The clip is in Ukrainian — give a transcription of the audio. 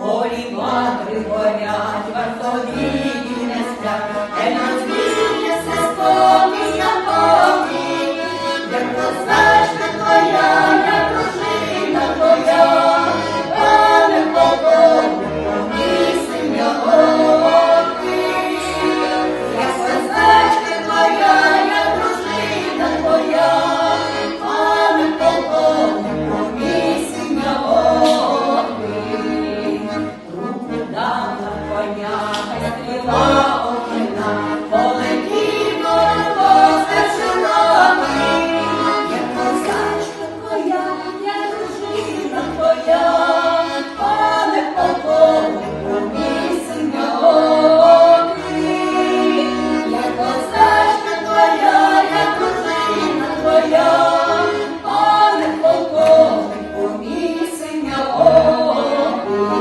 полі матри горять, вартові Yeah.